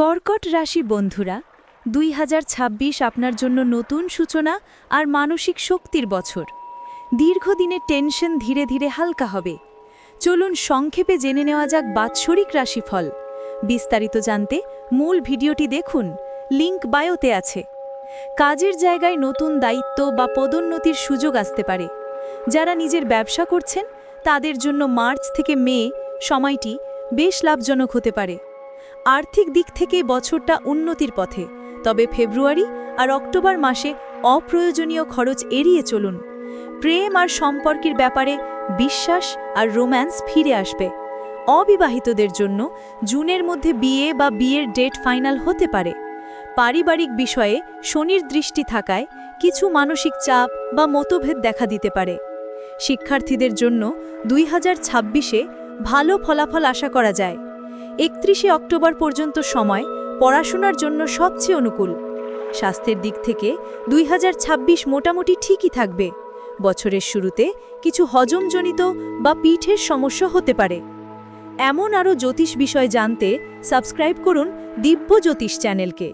কর্কট রাশি বন্ধুরা, দুই হাজার ছাব্বিশ আপনার জন্য নতুন সূচনা আর মানসিক শক্তির বছর। দীর্ঘদিনের টেনশন ধীরে ধীরে হালকা হবে। চলুন সংক্ষেপে জেনে নেওয়া যাক বাৎসরিক রাশিফল। বিস্তারিত জানতে মূল ভিডিওটি দেখুন, লিংক বায়োতে আছে। কাজের জায়গায় নতুন দায়িত্ব বা পদোন্নতির সুযোগ আসতে পারে। যারা নিজের ব্যবসা করছেন, তাদের জন্য মার্চ থেকে মে সময়টি বেশ লাভজনক হতে পারে। আর্থিক দিক থেকে বছরটা উন্নতির পথে। তবে ফেব্রুয়ারি আর অক্টোবর মাসে অপ্রয়োজনীয় খরচ এড়িয়ে চলুন। প্রেম আর সম্পর্কের ব্যাপারে বিশ্বাস আর রোম্যান্স ফিরে আসবে। অবিবাহিতদের জন্য জুনের মধ্যে বিয়ে বা বিয়ের ডেট ফাইনাল হতে পারে। পারিবারিক বিষয়ে শনির দৃষ্টি থাকায় কিছু মানসিক চাপ বা মতভেদ দেখা দিতে পারে। শিক্ষার্থীদের জন্য দুই হাজার ভালো ফলাফল আশা করা যায়। একত্রিশে অক্টোবর পর্যন্ত সময় পড়াশোনার জন্য সবচেয়ে অনুকূল। স্বাস্থ্যের দিক থেকে দুই ছাব্বিশ মোটামুটি ঠিকই থাকবে। বছরের শুরুতে কিছু হজমজনিত বা পিঠের সমস্যা হতে পারে। এমন আরও জ্যোতিষ বিষয় জানতে সাবস্ক্রাইব করুন দিব্য জ্যোতিষ চ্যানেলকে।